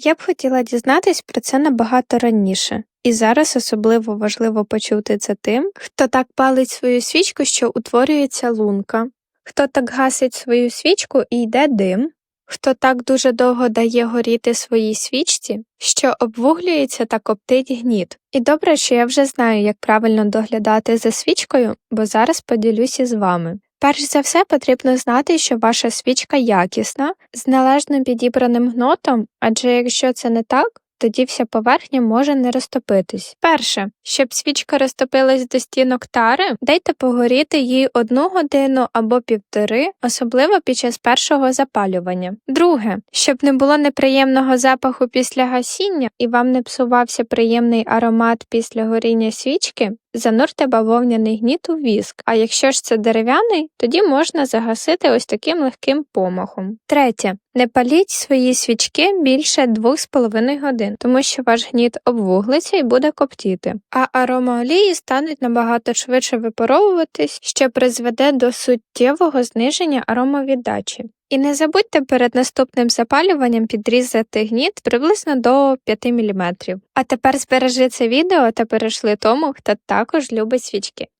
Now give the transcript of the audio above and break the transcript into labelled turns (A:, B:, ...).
A: Я б хотіла дізнатись про це набагато раніше, і зараз особливо важливо почути це тим, хто так палить свою свічку, що утворюється лунка, хто так гасить свою свічку і йде дим, хто так дуже довго дає горіти своїй свічці, що обвуглюється та коптить гніт. І добре, що я вже знаю, як правильно доглядати за свічкою, бо зараз поділюся з вами. Перш за все потрібно знати, що ваша свічка якісна, з належно підібраним гнотом, адже якщо це не так, тоді вся поверхня може не розтопитись. Перше, щоб свічка розтопилась до стінок тари, дайте погоріти їй одну годину або півтори, особливо під час першого запалювання. Друге, щоб не було неприємного запаху після гасіння і вам не псувався приємний аромат після горіння свічки, занурте бавовняний гніт у віск, а якщо ж це дерев'яний, тоді можна загасити ось таким легким помахом. Третє. Не паліть свої свічки більше 2,5 годин, тому що ваш гніт обвуглиться і буде коптіти, а аромаолії стануть набагато швидше випаровуватись, що призведе до суттєвого зниження аромовіддачі. І не забудьте перед наступним запалюванням підрізати гніт приблизно до 5 мм. А тепер збережи це відео та перейшли тому, хто також любить свічки.